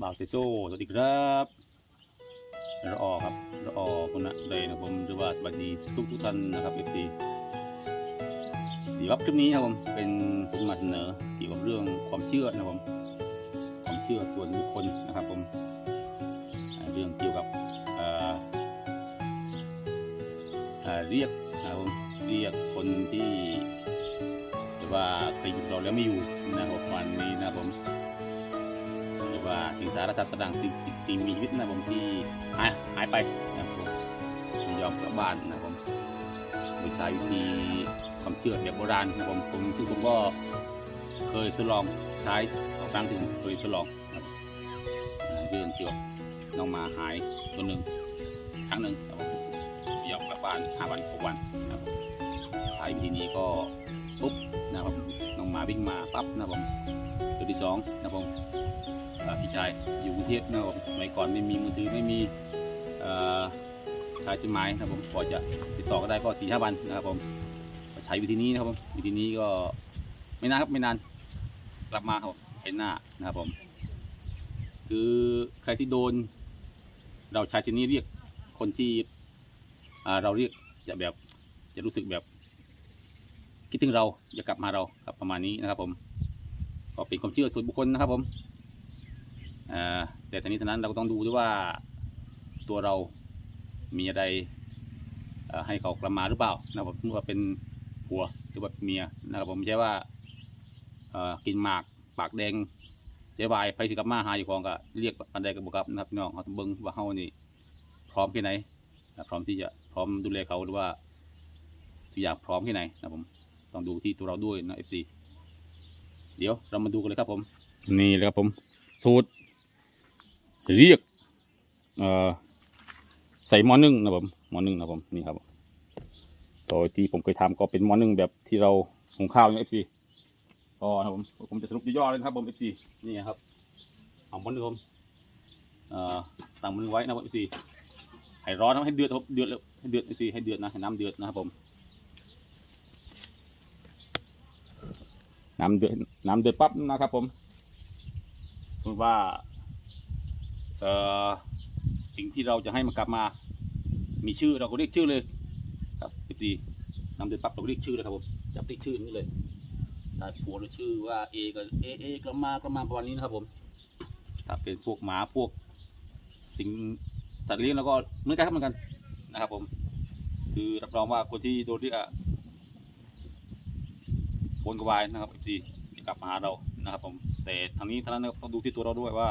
บ่าวเตโซสวัสดีครับเราออครับเราออคุณนะเลยนะผมหรือว่าสวัสดีทุกทุกท่านนะครับเอฟซีดีครับคลิปนี้ครับผมเป็นผมมาเสนอเกี่ยวกับเรื่องความเชื่อนะครับผมความเชื่อส่วนบุคคลนะครับผมเรื่องเกี่ยวกับเเเรียกนะครับผมเรียกคนที่ว่าเคยอยู่เราแล้วไม่อยู่นะครับวันนี้นะผม รือว่าสิ่งสารสัตว์ต่างๆสิ่งสิ่งมีชีวิตนะผมที่หายหายไปนะผมไม่ยอมกลับบ้านนะผมโดยใช้วิธีความเชื่อแบบโบราณนะผมผมซึ่งผมก็เคยทดลองใช้สองครั้งที่ผมเคยทดลองนะเรื่องเกี่ยวกับน้องมาหายตัวหนึ่งครั้งหนึ่งยอมกลับบ้านห้าวันหกวันนะครับผมใช้วิธีนี้ก็ปุ๊บนะครับน้องหมาวิ่งมาปั๊บนะผมตัวที่สองนะผม พี่ชายอยู่กรุงเทพนะครับผมสมัยก่อนไม่มีมือถือไม่มีเอ่อใช้จดหมายนะครับผมกว่าจะติดต่อก็ได้ก็สี่ห้าวันนะครับผมใช้วิธีนี้นะครับผมวิธีนี้ก็ไม่นานครับไม่นานกลับมาครับเห็นหน้านะครับผม คือใครที่โดน เราใช้ชนี้เรียกคนที่เราเรียกจะแบบจะรู้สึกแบบ คิดถึงเราจะกลับมาเราครับประมาณนี้นะครับผมก็เป็นความเชื่อส่วนบุคคลนะครับผม แต่ทั้งนี้ทั้งนั้นเราก็ต้องดูด้วยว่าตัวเรามีอะไรให้เขากลับมาหรือเปล่านะครับผมว่าเป็นผัวหรือว่าเมียนะครับผมไม่ใช่ว่ากินหมากปากแดงเจ๊วายไปสิกับมาหาอยู่ของก็เรียกอันใดก็บอกครับนะครับน้องเขาต้องเบิ่งว่าเฮานี่พร้อมแค่ไหนพร้อมที่จะพร้อมดูแลเขาหรือว่าทุกอย่างพร้อมแค่ไหนนะผมต้องดูที่ตัวเราด้วยนะเอฟซีเดี๋ยวเรามาดูกันเลยครับผม นี่เลยครับผม สูตร เรียกใส่หมอนึ่งนะผมหมอนึ่งนะผมนี่ครับโดยที่ผมเคยทำก็เป็นหมอนึ่งแบบที่เราหุงข้าวอย่างเอฟซีก็นะผมผมจะสรุปย่อๆเลยครับผมเอฟซีนี่ครับเอาหมอนึ่งผมตั้งหมอนึ่งไว้นะครับเอฟซีให้ร้อนนะให้เดือดครับเดือดแล้วให้เดือดเอฟซีให้เดือดนะให้น้ำเดือดนะครับผมน้ำเดือดน้ำเดือดปั๊บนะครับผมสมมติว่า สิ่งที่เราจะให้มันกลับมา มีชื่อเราก็เรียกชื่อเลยครับพี่ตีนำเดือนปั๊บเราก็เรียกชื่อเลยครับผมจับเรียกชื่อนี้เลยถ้าผัวเราชื่อว่าเอก็เอเอกลับมากลับมาประมาณนี้นะครับผมถ้าเป็นพวกหมาพวก สิ่งสัตว์เลี้ยงแล้วก็เหมือนกันครับเหมือนกันนะครับ ผม คือรับรองว่าคนที่โดนเรียกอะวนกวายนะครับพี่ตีจะกลับมาหาเรานะครับ ผม แต่ทางนี้ทางนั้นต้องดูที่ตัวเราด้วยว่า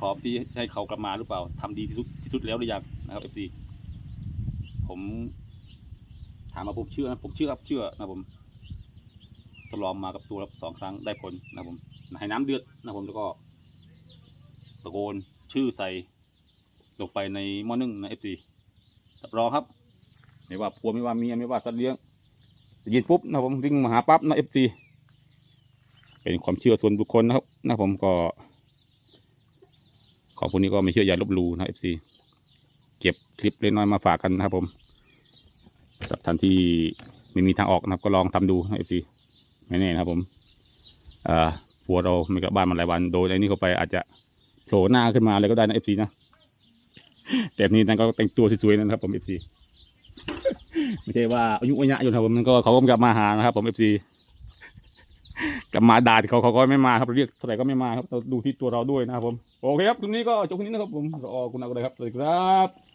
พร้อมที่ให้เขากลับมาหรือเปล่าทำดีที่สุดที่สุดแล้วหรือยังนะครับเอฟซีผมถามมาผมเชื่อนะผมเชื่อครับเชื่อนะผมทดลองมากับตัวละสองครั้งได้ผลนะผมให้น้ำเดือดนะผมแล้วก็ตะโกนชื่อใส่ลงไปในหม้อนึ่งนะเอฟซีรับรองครับไม่ว่าผัวไม่ว่าเมียไม่ว่าสัตว์เลี้ยงยินปุ๊บนะผมวิ่งมาหาปั๊บนะเอฟซีเป็นความเชื่อส่วนบุคคลนะครับนะผมก็ ของพวกนี้ก็ไม่เชื่ออย่าลบลู่นะเอฟซีเก็บคลิปเล็กน้อยมาฝากกันนะครับผมสำหรับท่านที่ไม่มีทางออกนะครับ ก็ลองทำดูนะเอฟซีไม่แน่นะครับผมเอ่อผัวเราไม่กลับบ้านมาหลายวัน โดยไอ้นี่เข้าไปอาจจะโผล่หน้าขึ้นมาอะไรก็ได้นะเอฟซีนะแต่นี้นั่นก็แต่งตัวสวยๆนะครับ ผมเอฟซีไม่ใช่ว่าอายุวัยะอยู่นะครับผมมันก็เขาก็กลับมาหานะครับผมเอฟซี กลับมาด่าเขาเขาก็ไม่มาครับเรียกเท่าไหร่ก็ไม่มาครับเราดูที่ตัวเราด้วยนะครับผมโอเคครับตรงนี้ก็จบแค่นี้นะครับผมรอคุณอาเลยครับสวัสดีครับ